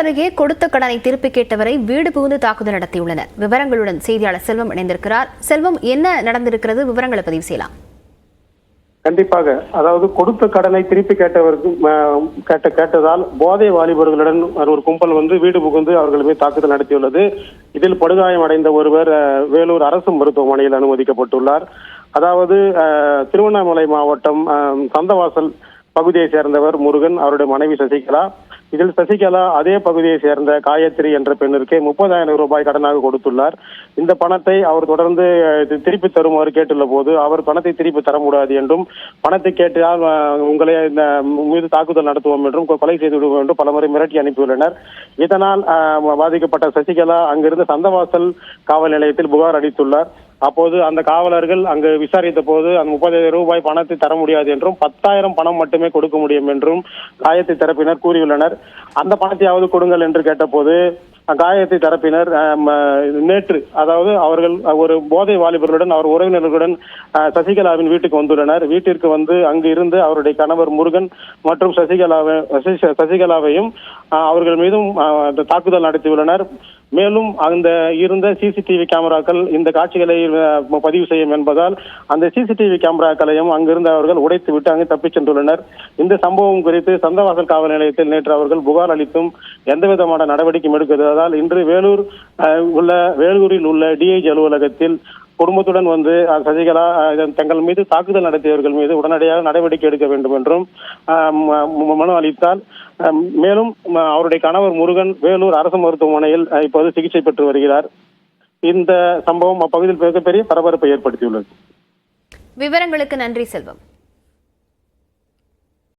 அருகே கொடுத்த கடனை திருப்பி கேட்டவரை வீடு புகுந்து தாக்குதல் நடத்தியுள்ளனர். விவரங்களுடன் செய்தியாளர் செல்வம் இணைந்திருக்கிறார். செல்வம் என்ன நடந்திருக்கிறது? விவரங்களை பதிவு செய்யலாம். கண்டிப்பாக. அதாவது கொடுத்த கடனை திருப்பி கேட்டவருக்கு கேட்ட கேட்டதால் போதை வாலிபர்களுடன் ஒரு கும்பல் வந்து வீடு புகுந்து அவர்கள் மீது தாக்குதல் நடத்தியுள்ளது. இதில் படுகாயம் அடைந்த ஒருவர் வேலூர் அரசு மருத்துவமனையில் அனுமதிக்கப்பட்டுள்ளார். அதாவது திருவண்ணாமலை மாவட்டம் சந்தவாசல் பகுதியை சேர்ந்தவர் முருகன் அவருடைய மனைவி சசிகலா. இதில் சசிகலா அதே பகுதியை சேர்ந்த காயத்ரி என்ற பெண்ணிற்கு முப்பதாயிரம் ரூபாய் கடனாக கொடுத்துள்ளார். இந்த பணத்தை அவர் தொடர்ந்து திருப்பி தருமாறு கேட்டுள்ள போது அவர் பணத்தை திருப்பி தர முடியாது என்றும் பணத்தை கேட்டால் உங்களை இந்த மீது தாக்குதல் நடத்துவோம் என்றும் கொ- கொலை செய்து விடுவோம் என்றும் பலமுறை மிரட்டி அனுப்பியுள்ளனர். இதனால் பாதிக்கப்பட்ட சசிகலா அங்கிருந்து சந்தவாசல் காவல் நிலையத்தில் புகார் அளித்துள்ளார். அப்போது அந்த காவலர்கள் அங்கு விசாரித்த போது அந்த முப்பதாயிரம் ரூபாய் பணத்தை தர முடியாது என்றும் பத்தாயிரம் பணம் மட்டுமே கொடுக்க முடியும் என்றும் காயத்தை தரப்பினர் கூறியுள்ளனர். அந்த பணத்தையாவது கொடுங்கள் என்று கேட்டபோது காயத்தை தரப்பினர் நேற்று அதாவது அவர்கள் ஒரு போதை வாலிபர்களுடன் அவர் உறவினர்களுடன் சசிகலாவின் வீட்டுக்கு வந்துள்ளனர். வீட்டிற்கு வந்து அங்கு இருந்து அவருடைய கணவர் முருகன் மற்றும் சசிகலாவை சசி- சசிகலாவையும் அவர்கள் மீதும் அந்த தாக்குதல் நடத்தியுள்ளனர். மேலும் அந்த இருந்த சிசிடிவி கேமராக்கள் இந்த காட்சிகளை பதிவு செய்யும் என்பதால் அந்த சிசிடிவி கேமராக்களையும் அங்கிருந்த அவர்கள் உடைத்து விட்டு அங்கு தப்பிச் சென்றுள்ளனர். இந்த சம்பவம் குறித்து சந்தவாசல் காவல் நிலையத்தில் நேற்று அவர்கள் புகார் அளித்தும் எந்தவிதமான நடவடிக்கையும் எடுக்கிறதால் இன்று வேலூர் உள்ள வேலூரில் உள்ள டிஐஜி அலுவலகத்தில் குடும்பத்துடன் வந்து சசிகலா தங்கள் மீது தாக்குதல் நடத்தியவர்கள் மீது உடனடியாக நடவடிக்கை எடுக்க வேண்டும் என்றும் மனு அளித்தால் மேலும் அவருடைய கணவர் முருகன் வேலூர் அரசு மருத்துவமனையில் இப்போது சிகிச்சை பெற்று வருகிறார். இந்த சம்பவம் அப்பகுதியில் மிகப்பெரிய பரபரப்பை ஏற்படுத்தியுள்ளது. விவரங்களுக்கு நன்றி செல்வம்.